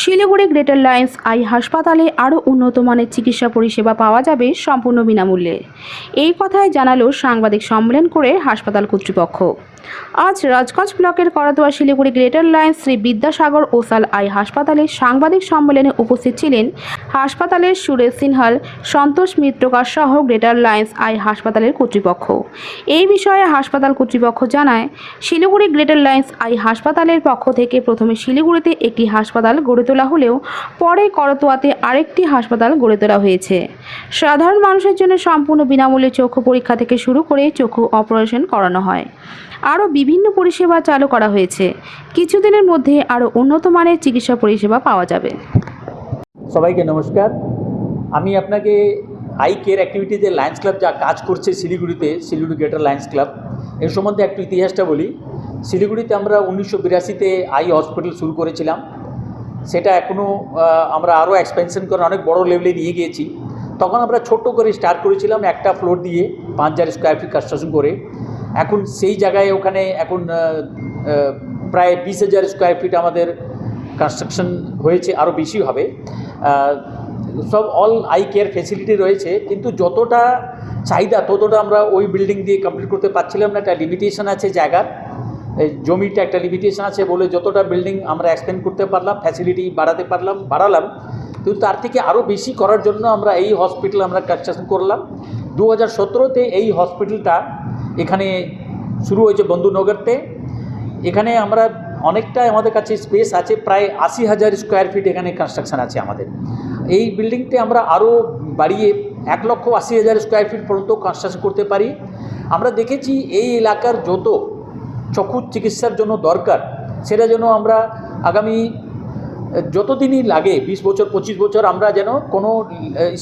Siliguri greater lines I হাসপাতালে আরও উন্নত মানের চিকিৎসা পরিষেবা পাওয়া যাবে সম্পূর্ণ বিনামূল্যে। এই কথাই জানালো সাংবাদিক সম্মেলন করে হাসপাতাল কর্তৃপক্ষ। আজ রাজগঞ্জ ব্লকের করদোয়া শিলিগুড়ি গ্রেটার লায়েন্স শ্রী বিদ্যাসাগর ওসাল আই হাসপাতালে সাংবাদিক সম্মেলনে উপস্থিত ছিলেন হাসপাতালের সুরেশ সিনহাল, সন্তোষ মিত্রকার সহ গ্রেটার লায়েন্স আই হাসপাতালের কর্তৃপক্ষ। এই বিষয়ে হাসপাতাল কর্তৃপক্ষ জানায়, শিলিগুড়ি গ্রেটার লায়েন্স আই হাসপাতালের পক্ষ থেকে প্রথমে শিলিগুড়িতে একটি হাসপাতাল গড়ে তোলা হলেও পরে করতোয়াতে আরেকটি হাসপাতাল গড়ে তোলা হয়েছে। সাধারণ মানুষের জন্য সম্পূর্ণ বিনামূল্যে চক্ষু পরীক্ষা থেকে শুরু করে চক্ষু অপারেশন করানো হয়। আরও বিভিন্ন পরিষেবা চালু করা হয়েছে। কিছুদিনের মধ্যে আরও উন্নত মানের চিকিৎসা পরিষেবা পাওয়া যাবে। সবাইকে নমস্কার। আমি আপনাকে আই কেয়ার অ্যাক্টিভিটিতে লায়ন্স ক্লাব যা কাজ করছে শিলিগুড়িতে, শিলিগুড়ি গ্রেটার লায়ন্স ক্লাব, এর সম্বন্ধে একটু ইতিহাসটা বলি। শিলিগুড়িতে আমরা উনিশশো বিরাশিতে আই হসপিটাল শুরু করেছিলাম। সেটা এখনও আমরা আরও এক্সপেনশন করে অনেক বড় লেভেলে নিয়ে গিয়েছি। তখন আমরা ছোট্ট করে স্টার্ট করেছিলাম একটা ফ্লোর দিয়ে পাঁচ হাজার স্কোয়ার ফিট কনস্ট্রাকশন করে। এখন সেই জায়গায় ওখানে এখন প্রায় বিশ হাজার স্কোয়ার ফিট আমাদের কনস্ট্রাকশন হয়েছে আরও বেশি হবে। সব অল আই কেয়ার ফেসিলিটি রয়েছে, কিন্তু যতটা চাহিদা ততটা আমরা ওই বিল্ডিং দিয়ে কমপ্লিট করতে পারছিলাম না। একটা লিমিটেশন আছে জায়গার। এই জমিটা একটা লিমিটেশন আছে বলে যতটা বিল্ডিং আমরা এক্সপেন্ড করতে পারলাম ফ্যাসিলিটি বাড়াতে পারলাম, বাড়ালাম, কিন্তু তার থেকে আরও বেশি করার জন্য আমরা এই হসপিটাল আমরা কনস্ট্রাকশন করলাম। দু হাজার সতেরোতে এই হসপিটালটা এখানে শুরু হয়েছে বন্ধুনগরতে। এখানে আমরা অনেকটা আমাদের কাছে স্পেস আছে, প্রায় আশি হাজার স্কোয়ার ফিট এখানে কনস্ট্রাকশন আছে আমাদের। এই বিল্ডিংতে আমরা আরও বাড়িয়ে এক লক্ষ আশি হাজার স্কোয়ার ফিট পর্যন্ত কনস্ট্রাকশন করতে পারি। আমরা দেখেছি এই এলাকার যত চক্ষু চিকিৎসার জন্য দরকার। সেটা যেন আমরা আগামী, যতদিনই লাগে, বিশ বছর, পঁচিশ বছর আমরা যেন কোনো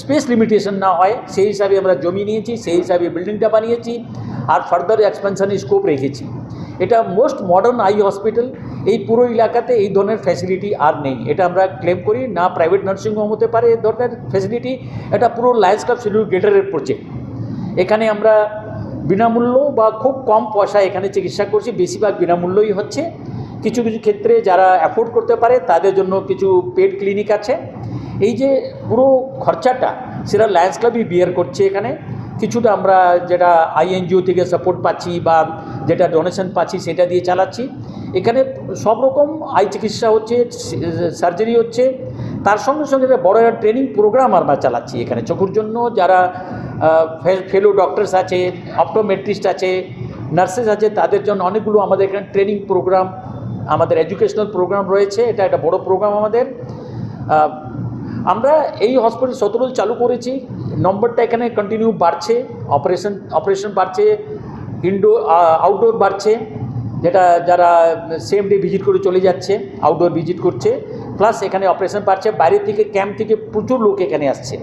স্পেস লিমিটেশন না হয়, সেই হিসাবে আমরা জমি নিয়েছি, সেই হিসাবে বিল্ডিংটা বানিয়েছি, আর ফার্দার এক্সপেনশনের স্কোপ রেখেছি। এটা মোস্ট মডার্ন আই হসপিটাল এই পুরো এলাকাতে এই ধরনের ফ্যাসিলিটি আর নেই। এটা আমরা ক্লেম করি, না প্রাইভেট নার্সিংহোম হতে পারে এই ধরনের ফ্যাসিলিটি এটা পুরো লায়ন্স ক্লাব শিডিউল গেটারের প্রজেক্ট এখানে আমরা বিনামূল্য বা খুব কম পয়সায় এখানে চিকিৎসা করছি। বেশিরভাগ বিনামূল্যই হচ্ছে। কিছু কিছু ক্ষেত্রে যারা অ্যাফোর্ড করতে পারে, তাদের জন্য কিছু পেড ক্লিনিক আছে। এই যে পুরো খরচাটা, সেটা লায়ন্স ক্লাবই বিয়ার করছে এখানে। কিছুটা আমরা যেটা আইএনজিও থেকে সাপোর্ট পাচ্ছি বা যেটা ডোনেশন পাচ্ছি, সেটা দিয়ে চালাচ্ছি। এখানে সব রকম আই চিকিৎসা হচ্ছে সার্জারি হচ্ছে। তার সঙ্গে সঙ্গে বড় একটা ট্রেনিং প্রোগ্রাম আমরা চালাচ্ছি এখানে। চোখের জন্য যারা ফেলো ডক্টরস আছে অপটোমেট্রিস্ট আছে নার্সেস আছে, তাদের জন্য অনেকগুলো আমাদের এখানে ট্রেনিং প্রোগ্রাম আমাদের এডুকেশনাল প্রোগ্রাম রয়েছে, এটা একটা বড় প্রোগ্রাম আমাদের। আমরা এই হসপিটাল সতেরো চালু করেছি নম্বরটা এখানে কন্টিনিউ বাড়ছে অপারেশন অপারেশন বাড়ছে ইনডোর আউটডোর বাড়ছে, যেটা যারা সেম ডে ভিজিট করে চলে যাচ্ছে আউটডোর ভিজিট করছে প্লাস এখানে অপারেশন বাড়ছে, বাইরে থেকে ক্যাম্প থেকে প্রচুর লোক এখানে আসছে।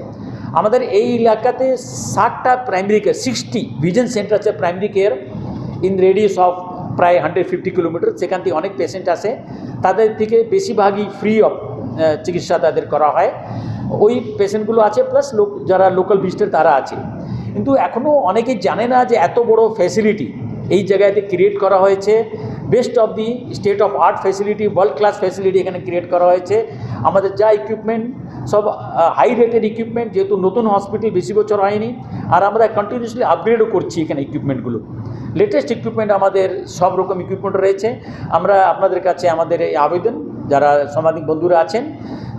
আমাদের এই এলাকাতে ষাটটা primary care sixty vision centre আছে primary care in radius of প্রায় হান্ড্রেড ফিফটি কিলোমিটার সেখান থেকে অনেক পেশেন্ট আসে। তাদের থেকে বেশিরভাগই ফ্রি অফ চিকিৎসা তাদের করা হয়। ওই পেশেন্টগুলো আছে প্লাস লোক, যারা লোকাল ভিজিটার তারা আছে। কিন্তু এখনও অনেকেই জানে না যে এত বড় ফ্যাসিলিটি এই জায়গাতে ক্রিয়েট করা হয়েছে। Best of the state of art facility world class facility এখানে ক্রিয়েট করা হয়েছে। আমাদের যা ইকুইপমেন্ট সব হাই রেটেড ইকুইপমেন্ট যেহেতু নতুন হসপিটাল বেশি বছর হয়নি, আর আমরা কন্টিনিউসলি আপগ্রেডও করছি এখানে ইকুইপমেন্টগুলো লেটেস্ট ইকুইপমেন্ট আমাদের সব রকম ইকুইপমেন্ট রয়েছে। আমরা আপনাদের কাছে আমাদের এই আবেদন, যারা সাংবাদিক বন্ধুরা আছেন,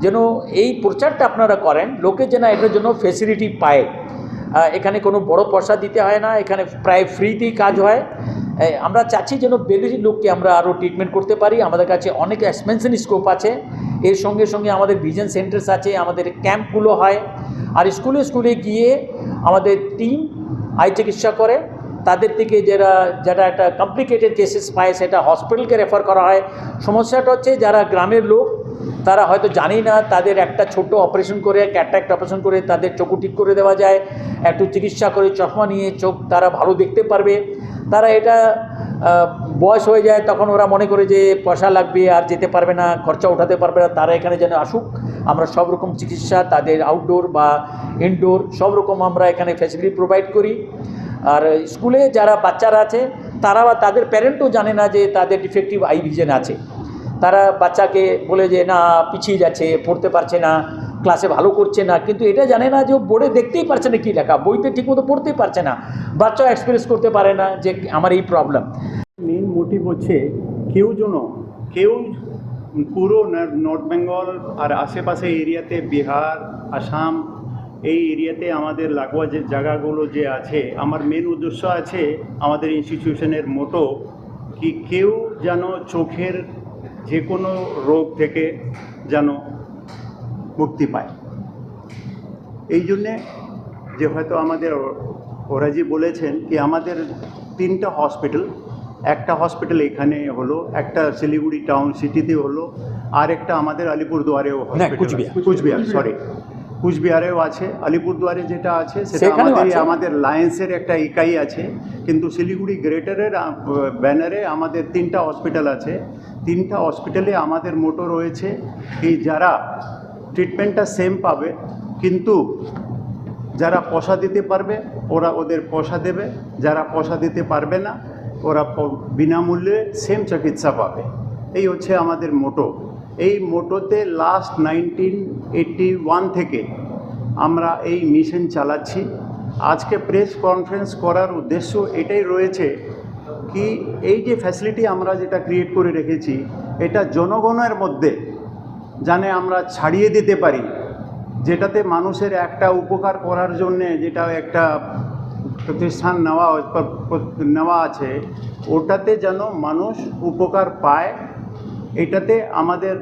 যেন এই প্রচারটা আপনারা করেন, লোকে যেন এটার জন্য ফেসিলিটি পায়। এখানে কোনো বড় পয়সা দিতে হয় না, এখানে প্রায় ফ্রিতেই কাজ হয়। আমরা চাচ্ছি যেন বেশি লোককে আমরা আরও ট্রিটমেন্ট করতে পারি। আমাদের কাছে অনেক এক্সপেনশন স্কোপ আছে। এর সঙ্গে সঙ্গে আমাদের ভিজন সেন্টার্স আছে, আমাদের ক্যাম্পগুলো হয়। আর স্কুলে স্কুলে গিয়ে আমাদের টিম আই চিকিৎসা করে। তাদের থেকে যারা যারা একটা কমপ্লিকেটেড কেসেস পায়, সেটা হসপিটালকে রেফার করা হয়। সমস্যাটা হচ্ছে যারা গ্রামের লোক, তারা হয়তো জানেই না, তাদের একটা ছোট অপারেশন করে ক্যাটাক্ট অপারেশন করে, তাদের চোখু ঠিক করে দেওয়া যায়। একটু চিকিৎসা করে চশমা নিয়ে চোখ তারা ভালো দেখতে পারবে। তারা এটা বয়স হয়ে যায়, তখন ওরা মনে করে যে পয়সা লাগবে, আর যেতে পারবে না, খরচা উঠাতে পারবে না, তারা এখানে যেন আসুক। আমরা সব রকম চিকিৎসা, তাদের আউটডোর বা ইনডোর সব রকম আমরা এখানে ফ্যাসিলিটি প্রোভাইড করি। আর স্কুলে যারা বাচ্চারা আছে তারা বা তাদের প্যারেন্টও জানে না যে তাদের ডিফেক্টিভ আই ভিজন আছে। তারা বাচ্চাকে বলে যে, না, পিছিয়ে যাচ্ছে, পড়তে পারছে না। ক্লাসে ভালো করছে না, কিন্তু এটা জানে না যে বোর্ডে দেখতেই পারছে না কী লেখা, বইতে ঠিকমতো পড়তেই পারছে না। বাচ্চাও এক্সপিরিয়েন্স করতে পারে না যে আমার এই প্রবলেম মেন মোটিভ হচ্ছে কেউ যেন, কেউ পুরো নর্থ বেঙ্গল আর আশেপাশে এরিয়াতে বিহার, আসাম, এই এরিয়াতে আমাদের লাগোয়া যে জায়গাগুলো যে আছে, আমার মেন উদ্দেশ্য আছে আমাদের ইনস্টিটিউশনের মোটো কি কেউ যেন চোখের যে কোনো রোগ থেকে যেন মুক্তি পায়। এই জন্যে যে হয়তো আমাদের ওরা যে বলেছেন কি আমাদের তিনটা হসপিটাল একটা হসপিটাল এখানে হলো একটা শিলিগুড়ি টাউন সিটিতে হলো আর একটা আমাদের আলিপুরদুয়ারেও। কুচবিহার। সরি কুচবিহারেও আছে আলিপুরদুয়ারে যেটা আছে সেটা আমাদের আমাদের লায়েন্সের একটা ইকাই আছে কিন্তু শিলিগুড়ি গ্রেটারের ব্যানারে আমাদের তিনটা হসপিটাল আছে। তিনটা হসপিটালে আমাদের মোটো রয়েছে কি যারা ট্রিটমেন্টটা সেম পাবে, কিন্তু যারা পয়সা দিতে পারবে, ওরা ওদের পয়সা দেবে। যারা পয়সা দিতে পারবে না, ওরা বিনামূল্যে সেম চিকিৎসা পাবে। এই হচ্ছে আমাদের মোটো এই মোটোতে লাস্ট নাইনটিন এইটটি ওয়ান থেকে আমরা এই মিশন চালাচ্ছি। আজকে প্রেস কনফারেন্স করার উদ্দেশ্য এটাই রয়েছে কি এই যে ফ্যাসিলিটি আমরা যেটা ক্রিয়েট করে রেখেছি, এটা জনগণের মধ্যে জানে আমরা ছাড়িয়ে দিতে পারি। যেটাতে মানুষের একটা উপকার করার জন্যে যেটা একটা প্রতিষ্ঠান নেওয়া নেওয়া আছে, ওটাতে যেন মানুষ উপকার পায়, এটাতে আমাদের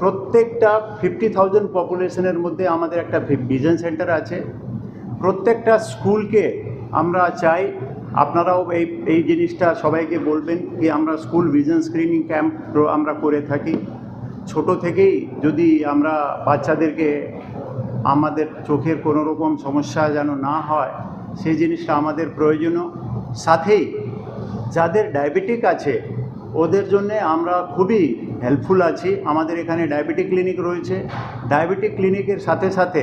প্রত্যেকটা ফিফটি থাউজেন্ড পপুলেশনের মধ্যে আমাদের একটা ভিজন সেন্টার আছে। প্রত্যেকটা স্কুলকে আমরা চাই, আপনারাও এই এই জিনিসটা সবাইকে বলবেন কি আমরা স্কুল ভিজন স্ক্রিনিং ক্যাম্প আমরা করে থাকি। ছোট থেকেই যদি আমরা বাচ্চাদেরকে আমাদের চোখের কোনো রকম সমস্যা যেন না হয়, সেই জিনিসটা আমাদের প্রয়োজনীয় সাথেই যাদের ডায়াবেটিক আছে, ওদের জন্য আমরা খুবই হেল্পফুল আছি। আমাদের এখানে ডায়াবেটিক ক্লিনিক রয়েছে। ডায়াবেটিক ক্লিনিকের সাথে সাথে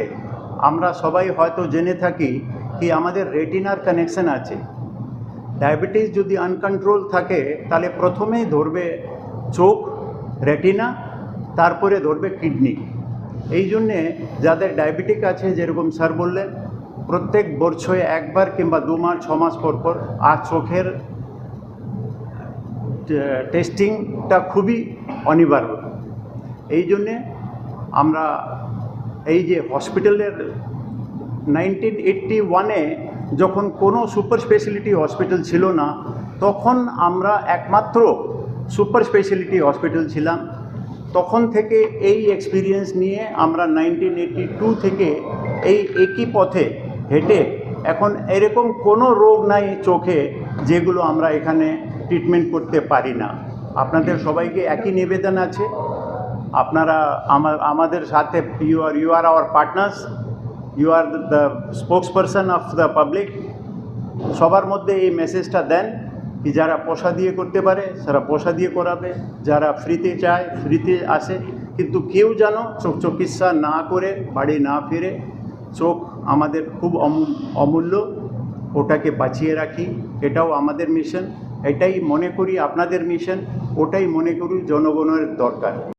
আমরা সবাই হয়তো জেনে থাকি কি আমাদের রেটিনার কানেকশন আছে। ডায়াবেটিস যদি আনকন্ট্রোল থাকে, তাহলে প্রথমেই ধরবে চোখ রেটিনা তারপরে ধরবে কিডনি এই জন্যে যাদের ডায়াবেটিক আছে, যেরকম স্যার বললেন, প্রত্যেক বছরে একবার কিংবা দু মাস, ছ মাস পর পর আর চোখের টেস্টিংটা খুবই অনিবার্য। এই জন্যে আমরা এই যে হসপিটালের নাইনটিন এইটটি ওয়ানে যখন কোনো সুপার স্পেশালিটি হসপিটাল ছিল না, তখন আমরা একমাত্র সুপার স্পেশালিটি হসপিটাল ছিলাম। তখন থেকে এই এক্সপিরিয়েন্স নিয়ে আমরা নাইনটিন এইটটি টু থেকে এই একই পথে হেঁটে এখন এরকম কোনো রোগ নাই চোখে যেগুলো আমরা এখানে ট্রিটমেন্ট করতে পারি না। আপনাদের সবাইকে একই নিবেদন আছে। আপনারা আমাদের সাথে you are you are our partners you are the spokesperson of the public সবার মধ্যে এই মেসেজটা দেন। কি যারা পয়সা দিয়ে করতে পারে, সারা পয়সা দিয়ে করাবে। যারা ফ্রিতে চায়, ফ্রিতে আসে। কিন্তু কেউ যেন চোখ চিকিৎসা না করে, বাড়ি না ফিরে, চোখ আমাদের খুব অমূ- অমূল্য। ওটাকে বাঁচিয়ে রাখি। এটাও আমাদের মিশন এটাই মনে করি আপনাদের মিশন ওটাই মনে করি জনগণের দরকার।